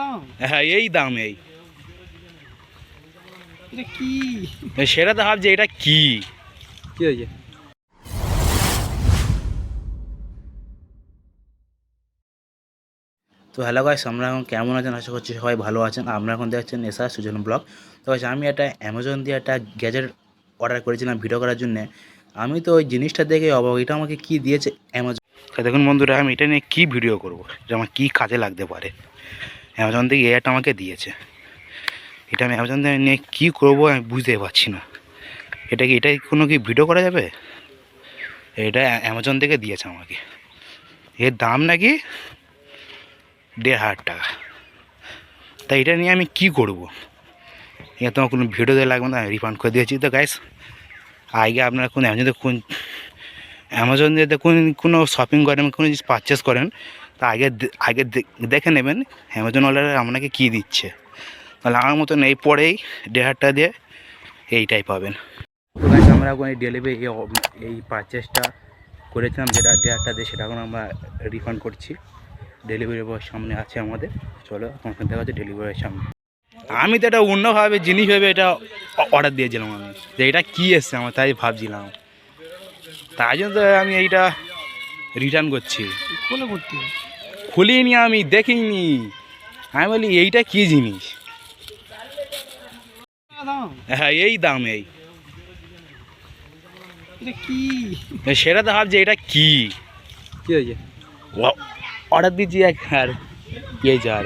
দাম হ্যাঁ এই দাম এই। সেটা তো ভাবছি এটা কি? কি হয়েছে? তো হ্যালো গাইস আমরা এখন কেমন আছেন? আশা করছি সবাই ভালো আছেন। আমরা এখন দেখছেন এসা সুজন ব্লগ। তো guys, আমি একটা অ্যামাজন দিয়ে একটা গ্যাজেট অর্ডার করেছিলাম ভিডিও করার জন্য। আমি তো ওই জিনিসটা দেখে অবাক এটা আমাকে কি দিয়েছে অ্যামাজন দেখুন বন্ধুরা আমি এটা নিয়ে কী ভিডিও করব? এটা আমার কী কাজে লাগতে পারে? অ্যামাজন থেকে এটা আমাকে দিয়েছে। এটা আমি অ্যামাজন থেকে নিয়ে কী করব আমি বুঝতে পারছি না। এটা কি, এটা কোনো কি ভিডিও করা যাবে? এটা অ্যামাজন থেকে দিয়েছে আমাকে। এর দাম নাকি দেড় হাজার টাকা। তাই এটা নিয়ে আমি কি করব? এটা তোমার কোনো ভিডিও দিয়ে লাগবে না রিফান্ড করে দিয়েছি তো গাইস আগে আপনারা কোনো অ্যামাজন কোন অ্যামাজন দিয়ে কোন কোনো শপিং করেন কোনো জিনিস পারচেস করেন তা আগে আগে দেখে নেবেন অ্যামাজনওয়ালারা আপনাকে কী দিচ্ছে। তাহলে আমার মতন এই পরেই দেড় হাজার দিয়ে এইটাই পাবেন। তো আমরা এখন এই ডেলিভারি এই পারচেসটা করেছিলাম যেটা দেড় হাজার দিয়ে সেটা এখন আমরা রিফান্ড করছি। ডেলিভারি বয়ের সামনে আছে আমাদের। চলো তোমাকে দেখা যাচ্ছে ডেলিভারির সামনে। আমি তো এটা অন্যভাবে জিনিস ভেবে এটা অর্ডার দিয়েছিলাম আমি। যে এটা কী এসছে আমার তাই ভাবছিলাম। তাই জন্য তো আমি এইটা রিটার্ন করছি। কোলে করতে? খুলিনি আমি দেখিনি। আমি বলি এইটা কী জিনিস? হ্যাঁ এই দাম এই। সেটা তো ভাবছি এটা কী? কি হয়েছে? অর্ডার দিচ্ছি এক আর এই যা